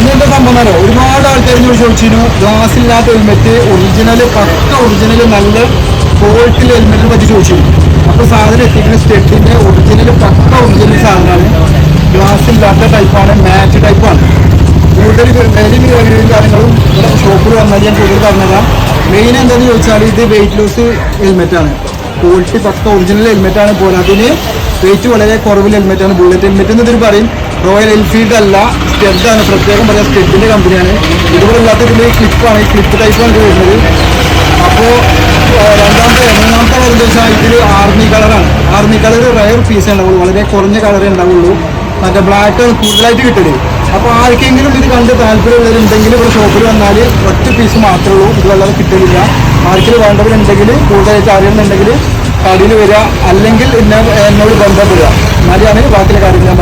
ഇന്നത്തെ സംഭവം? ഒരുപാട് ആൾക്കാർ ചോദിച്ചിരുന്നു. ഗ്ലാസ് ഇല്ലാത്ത ഹെൽമെറ്റ് ഒറിജിനൽ പക്ക ഒറിജിനൽ നല്ല ക്വാളിറ്റി ഹെൽമെറ്റിനെ പറ്റി ചോദിച്ചിരുന്നു. അപ്പോൾ സാധനം എത്തിക്കുന്ന സ്റ്റെപ്പിന്റെ ഒറിജിനൽ പക്ക ഒറിജിനൽ സാധനമാണ്. ഗ്ലാസ് ഇല്ലാത്ത ടൈപ്പാണ് മാറ്റ് ടൈപ്പാണ് കൂടുതൽ വിലയും കാര്യങ്ങളും ഇവിടെ ഷോപ്പിൽ വന്നാൽ ഞാൻ കൂടുതൽ പറഞ്ഞുതരാം. മെയിൻ എന്താണെന്ന് ചോദിച്ചാൽ ഇത് വെയിറ്റ് ലോസ് ഹെൽമെറ്റാണ് ക്വാളിറ്റി പക്ക ഒറിജിനൽ ഹെൽമെറ്റാണ് പോരാത്തിന് വെയിറ്റ് വളരെ കുറവിൽ ആണ്. ബുള്ളറ്റ് ഹെൽമെറ്റ് എന്ന് പറയും. റോയൽ എൻഫീൽഡ് അല്ല സ്റ്റെഡാണ് പ്രത്യേകം പറയാം സ്റ്റെഡിന്റെ കമ്പനിയാണ് ഇതുപോലെ ഇല്ലാത്ത ഇതിൽ ക്ലിപ്പാണ് ഈ ക്ലിപ്പ് ടൈപ്പാണ് വരുന്നത്. അപ്പോൾ രണ്ടാമത്തെ മൂന്നാമത്തെ വരുന്നത് വെച്ചാൽ ഇതിൽ ആർമി കളറാണ് ആർമി കളർ റയർ പീസ് ഉണ്ടാവുള്ളൂ. വളരെ കുറഞ്ഞ കളറേ ഉണ്ടാവുള്ളൂ. മറ്റേ ബ്ലാക്ക് ആണ് കൂടുതലായിട്ട് കിട്ടരുത് അപ്പോൾ ആർക്കെങ്കിലും ഇത് കണ്ട് താല്പര്യമുള്ളവരുണ്ടെങ്കിൽ ഇവിടെ ഷോപ്പിൽ വന്നാൽ ഒറ്റ പീസ് മാത്രമേ ഉള്ളൂ. ഇത് വളരെ കിട്ടലില്ല. ആർക്കെങ്കിലും വേണ്ടവരുണ്ടെങ്കിൽ കൂടുതലായിട്ട് അറിയുന്നുണ്ടെങ്കിൽ കടയിൽ വരിക അല്ലെങ്കിൽ എന്നെ എന്നോട് ബന്ധപ്പെടുക. എന്നാലാണ് ബാക്കിയുള്ള കാര്യങ്ങൾ ഞാൻ